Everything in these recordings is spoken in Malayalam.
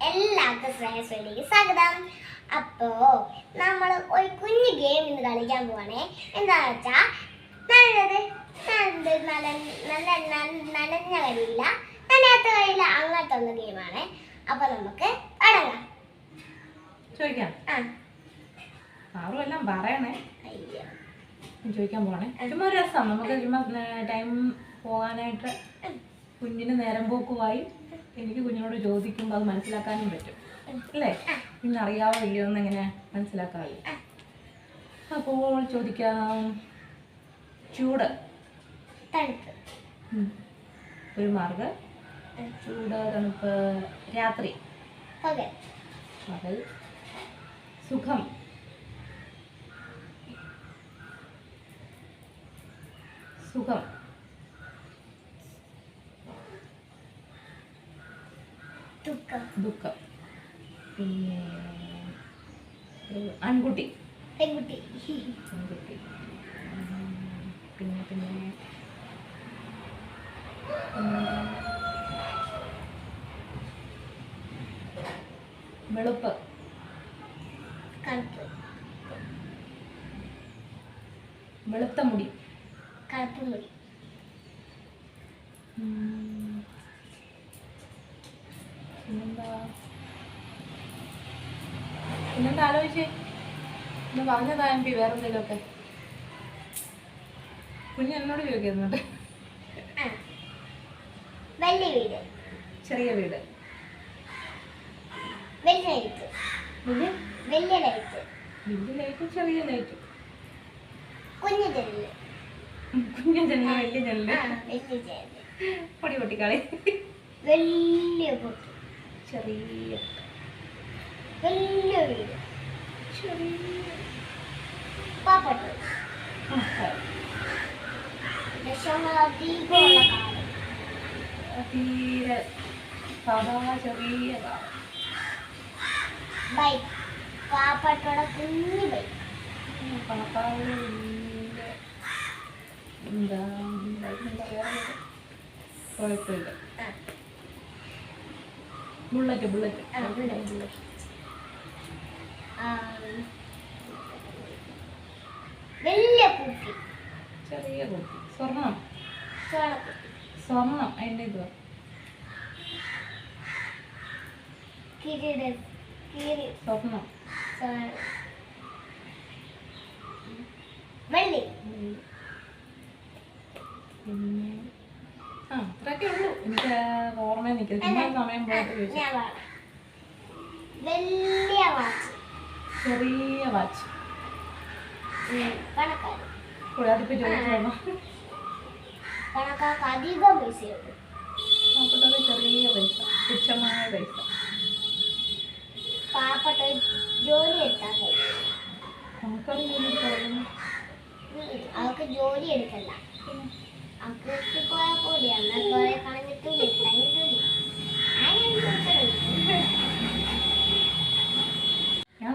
എല്ലാവർക്കും ശ്രേയസ്വയിലേക്ക് സ്വാഗതം. അപ്പോ നമ്മൾ ഒരു കുഞ്ഞു ഗെയിം ഇന്ന് കളിക്കാൻ പോവാണേ. എന്താ വെച്ചാ നല്ലത് നല്ലത് നല്ല നല്ല നനഞ്ഞ കഴിയില്ല നനയാത്ത കഴിയില്ല അങ്ങനത്തെ ഒന്ന് ഗെയിമാണ് അപ്പൊ നമുക്ക് തുടങ്ങാം ചോദിക്കാം. ആ. ആറും എല്ലാം പറയണേ. അയ്യോ. ചോദിക്കാൻ പോണേ ചുമ്മാ ഒരു രസം. നമുക്ക് ചുമ്മാ ടൈം പോകാനായിട്ട് കുഞ്ഞിന് നേരം പോക്കുമായി എനിക്ക് കുഞ്ഞിനോട് ചോദിക്കുമ്പോൾ അത് മനസ്സിലാക്കാനും പറ്റും. അല്ലേ? ഇന്ന് അറിയാവോ ഇല്ലയോ എന്ന് എങ്ങനെ മനസ്സിലാക്കാറില്ല. അപ്പോൾ ചോദിക്കാം. ചൂട്. തണുപ്പ്. ഒരു മാർഗ്. ചൂട് തണുപ്പ് രാത്രി. പകൽ. പകൽ. സുഖം. സുഖം. ദുഃഖം. പിന്നെ ആൺകുട്ടി. പെൺകുട്ടി. പെൺകുട്ടി. പിന്നെ പിന്നെ വെളുപ്പ്. കറുപ്പ്. വെളുത്ത മുടി. കറുപ്പ് മുടി. പിന്നെന്താ? പിന്നെന്താ ആലോചിച്ചേ? ഇന്ന് പറഞ്ഞതാ എം പി വേറെ എന്തെങ്കിലുമൊക്കെ കുഞ്ഞ് എന്നോട് ചോദിക്കുന്നുണ്ട്. വലിയ വീട്. ചെറിയ വീട്. വലിയ ലൈറ്റ്. വലിയ? ലൈറ്റ്. വലിയ ലൈറ്റ് ചെറിയ ലൈറ്റ്. കുഞ്ഞു ജനൽ. കുഞ്ഞ ജനൽ വലിയ ജനൽ. വലിയ ജനൽ. പൊടി പൊട്ടിക്കളി. വലിയ പൊട്ട്. ചെറിയ വലിയ വീട് ചെറിയ പാപ്പട്ട് തീരെ സാധാ ചെറിയ. ബൈക്ക് പാപ്പട്ടോടെ കുഞ്ഞു ബൈക്ക് പാപ്പാവിന്റെ എന്താ എന്താ കുഴപ്പമില്ല. ബുള്ളറ്റ് ബുള്ളറ്റ് ആ, ബുള്ളറ്റ്. ആ, വലിയ കുട്ടി. ചെറിയ കുട്ടി. സ്വർണം. ചോളക്കുട്ടി സ്വർണം. അതിന്റെ ഇത്. കിരീടം. കിരീടം സ്വർണം സ്വ- വെള്ളി പിന്നെ ആ അത്രയൊക്കെ ഉള്ളൂ എനിക്ക് നിൽക്കുന്നത് ചുമ്മാ സമയം പോയിട്ട് വലിയ വാച്ച്. ചെറിയ വാച്ച്. പണക്കാർ അതിപ്പോൾ ചോദിച്ചു പണക്കാർക്ക് അധികം പൈസയുണ്ട്. നോക്കട്ടത് ചെറിയ പൈസ തുച്ഛമായ പൈസ. പാവപ്പെട്ട ജോലി എടുത്താൽ കഴിയും നമുക്കത് ജോലി അവർക്ക് ജോലി എടുക്കല്ല അവർക്ക് പോയാൽ കൂടി എന്നാൽ കുറെ കളഞ്ഞിട്ടില്ല കളഞ്ഞിട്ടില്ല ഞാൻ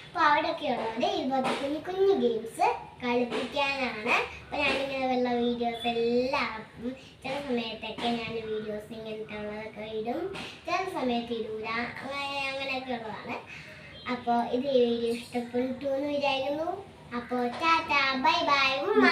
അപ്പോൾ അവിടെയൊക്കെ ഉള്ളത് ഇതുപോലത്തെ കുഞ്ഞു കുഞ്ഞു ഗെയിംസ് കളിപ്പിക്കാനാണ്. അപ്പോൾ ഞാനിങ്ങനെ ഉള്ള വീഡിയോസ് എല്ലാവർക്കും ചില സമയത്തൊക്കെ ഞാൻ വീഡിയോസ് ഇങ്ങനത്തെ ഉള്ളതൊക്കെ ഇടും. ചില സമയത്ത് ഇടൂല. അങ്ങനെ അങ്ങനെയൊക്കെ ഉള്ളതാണ്. അപ്പോൾ ഇത് വീഡിയോ ഇഷ്ടപ്പെട്ടു എന്ന് വിചാരിക്കുന്നു. അപ്പോൾ ടാറ്റ ബൈ ബൈ ഉമ്മ